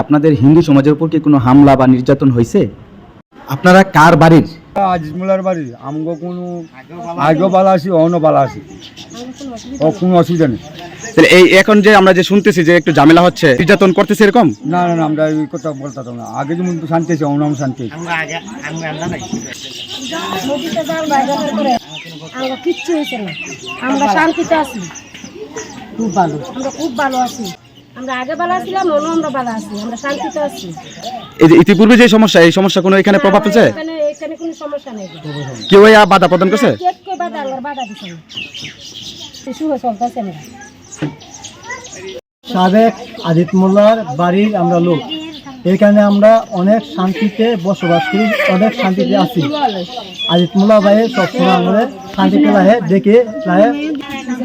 আপনাদের হিন্দু সমাজের উপর কি কোনো হামলা বা নির্যাতন হয়েছে? আপনারা কার বাড়ির? আজিজমুলার বাড়ি আমগো কোনো আগেও বালা আছি অন্য বালা আছি। ও কোনো অসুবিধা নেই। তাহলে এই এখন যে আমরা যে শুনতেছি যে একটু ঝামেলা হচ্ছে নির্যাতন করতেছে এরকম? না না না আমরা এই কথা বলতাম না। আগে যেমন তো শান্তি আছে অন্য শান্তি আমরা কিচ্ছু হয়েছে না। আমরা শান্তিতে আছি। খুব ভালো আমরা খুব ভালো আছি। আমরা আগে ভালো আছিলাম অন্য আমরা ভালো আছি আমরা শান্তিতে আছি। এই যে ইতিপূর্বে যে সমস্যা এই সমস্যা কোনো এখানে প্রভাব ফেলছে? এখানে এখানে কোনো সমস্যা নেই। কেউ এই বাধা প্রদান করছে? কে বাধা আল্লাহর বাধা দিছে না। শিশু চলতেছে আমরা সাবেক আদিত মোল্লার বাড়ির আমরা লোক। এখানে আমরা অনেক শান্তিতে বসবাস করি অনেক শান্তিতে আছি। আদিত মোল্লা ভাইয়ের সবসময় আমাদের শান্তিতে লাগে দেখে লাগে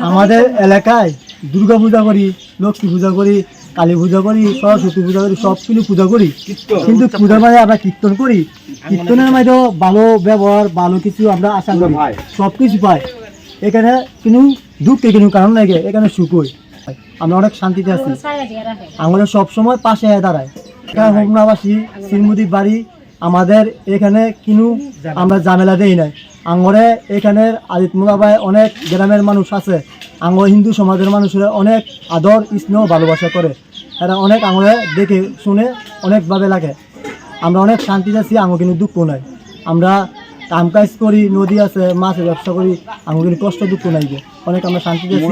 আমাদের এলাকায় দুর্গা পূজা করি লক্ষ্মী পূজা করি কালী পূজা করি সরস্বতী পূজা করি সব কিছু পূজা করি। কিন্তু পূজার মাঝে আমরা কীর্তন করি। কীর্তনের মাঝে ভালো ব্যবহার ভালো কিছু আমরা আশা করি। সব কিছু পাই। এখানে কোনো দুঃখে কোনো কারণ লাগে এখানে সুখ হয় আমরা অনেক শান্তিতে আছি। আমাদের সব সময় পাশে হয়ে দাঁড়ায়। এখানে হোমনাবাসী শ্রীমতি বাড়ি আমাদের এখানে কিনু আমরা ঝামেলা দেই নাই। আঙরে এখানের আদিত অনেক গ্রামের মানুষ আছে। আঙর হিন্দু সমাজের মানুষরা অনেক আদর স্নেহ ভালোবাসা করে। এরা অনেক আঙরে দেখে শুনে অনেকভাবে লাগে। আমরা অনেক শান্তিতে আছি আঙর কিন্তু দুঃখ নাই। আমরা কাম কাজ করি নদী আছে মাছের ব্যবসা করি আঙর কিন্তু কষ্ট দুঃখ নাই। অনেক আমরা শান্তিতে করছি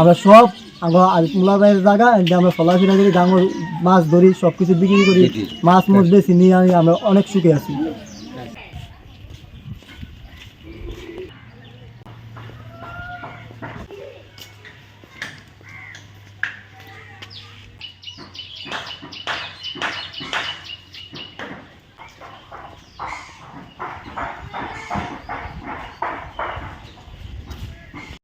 আমরা সব আমরা আলিপুলাবাইয়ের জায়গা আমরা চলাফেরা করি ডাঙর মাছ ধরি সব কিছু বিক্রি করি মাছ মুছ বেশি নিয়ে আনি আমরা অনেক সুখে আছি।